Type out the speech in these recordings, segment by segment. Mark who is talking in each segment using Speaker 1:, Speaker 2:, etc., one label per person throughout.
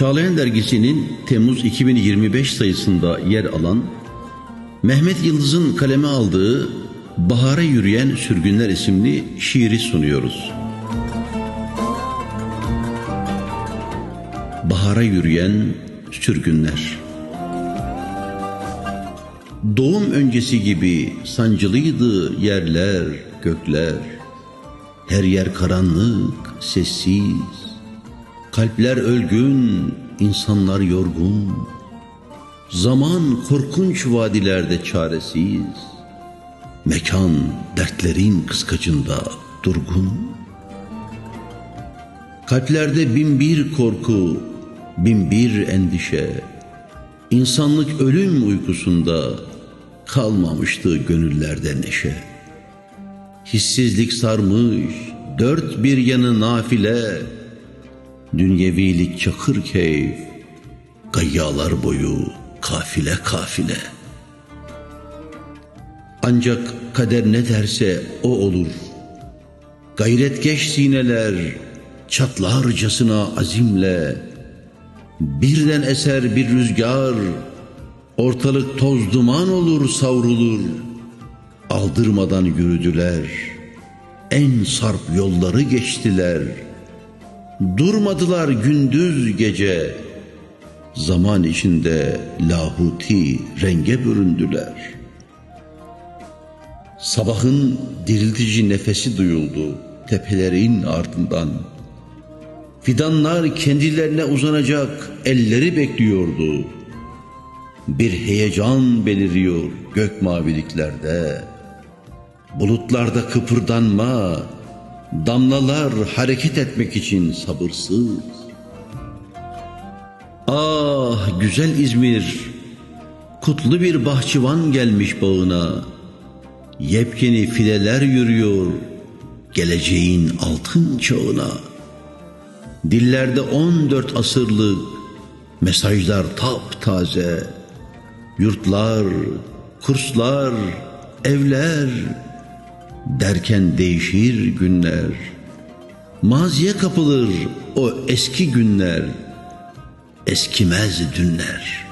Speaker 1: Çağlayan Dergisi'nin Temmuz 2025 sayısında yer alan Mehmet Yıldız'ın kaleme aldığı Bahara Yürüyen Sürgünler isimli şiiri sunuyoruz. Bahara yürüyen sürgünler. Doğum öncesi gibi sancılıydı yerler, gökler. Her yer karanlık, sessiz. Kalpler ölgün, insanlar yorgun. Zaman korkunç vadilerde çaresiz. Mekan dertlerin kıskacında durgun. Kalplerde bin bir korku, bin bir endişe. İnsanlık ölüm uykusunda kalmamıştı gönüllerde neşe. Hissizlik sarmış, dört bir yanı nafile. Dünyevilik çakır keyif, gayyalar boyu kafile kafile. Ancak kader ne derse o olur. Gayretkeş sineler çatlarcasına azimle birden eser bir rüzgar ortalık toz duman olur savrulur aldırmadan yürüdüler en sarp yolları geçtiler durmadılar gündüz gece zaman içinde lahuti renge büründüler sabahın diriltici nefesi duyuldu tepelerin ardından Fidanlar kendilerine uzanacak elleri bekliyordu. Bir heyecan beliriyor gök maviliklerde. Bulutlarda kıpırdanma, damlalar hareket etmek için sabırsız. Ah güzel İzmir, kutlu bir bahçıvan gelmiş bağına. Yepyeni fileler yürüyor geleceğin altın çağına.'' Dillerde on dört asırlık mesajlar taptaze. Yurtlar, kurslar, evler derken değişir günler. Maziye kapılır o eski günler. Eskimez dünler.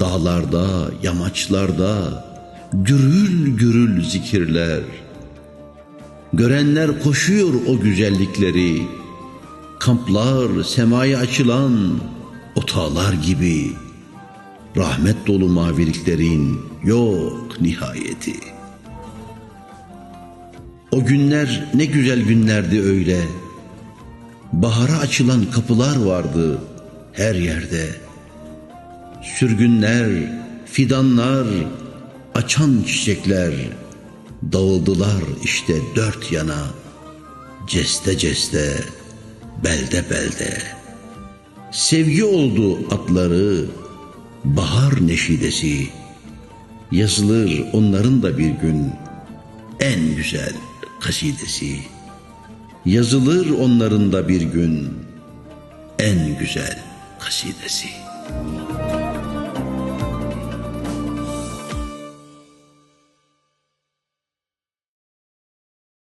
Speaker 1: Dağlarda, yamaçlarda gürül gürül zikirler. Görenler koşuyor o güzellikleri kamplar, semaya açılan otağlar gibi rahmet dolu maviliklerin yok nihayeti. O günler ne güzel günlerdi öyle. Bahara açılan kapılar vardı her yerde. Sürgünler, fidanlar, açan çiçekler dağıldılar işte dört yana. Ceste ceste belde belde. Sevgi oldu atları, bahar neşidesi. Yazılır onların da bir gün en güzel kasidesi. Yazılır onların da bir gün en güzel kasidesi.